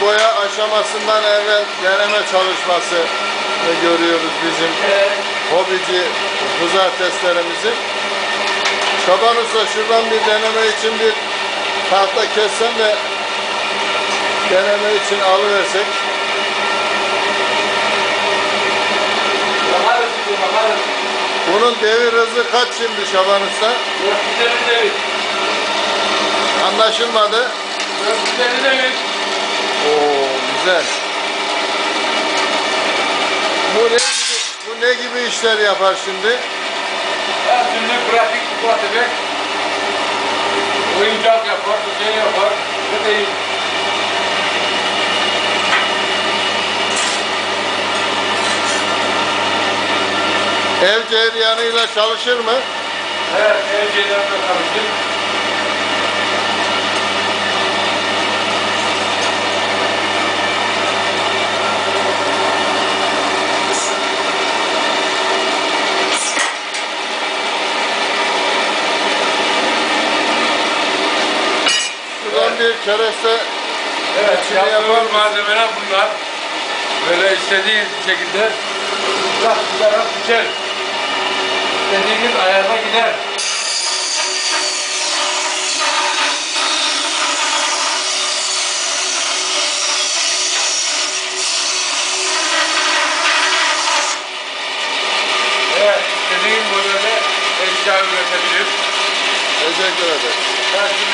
boya aşamasından evvel deneme çalışması görüyoruz bizim Evet. hobici hızar testlerimizi. Şaban Usta şuradan bir deneme için bir tahta kessen de deneme için alıversek. Bakarız şimdi bakarız. Bunun devir hızı kaç şimdi Şaban Usta? 450 devir. Anlaşılmadı. 450 devir. Oo güzel. Bu ne gibi, bu ne gibi işler yapar şimdi? Her türlü pratik ufak tefek. Oyuncak yapar, bir şey yapar. Ne değil. Ev cereyanıyla çalışır mı? Evet, her şeyden de bir kereste Evet, yapar yaptığımız malzemeler bunlar. Böyle istediğiniz şekilde bırak gider, biter. İstediğiniz ayarda gider. Evet, istediğin modelde eşya üretebilir. teşekkür ederim. Ben şimdi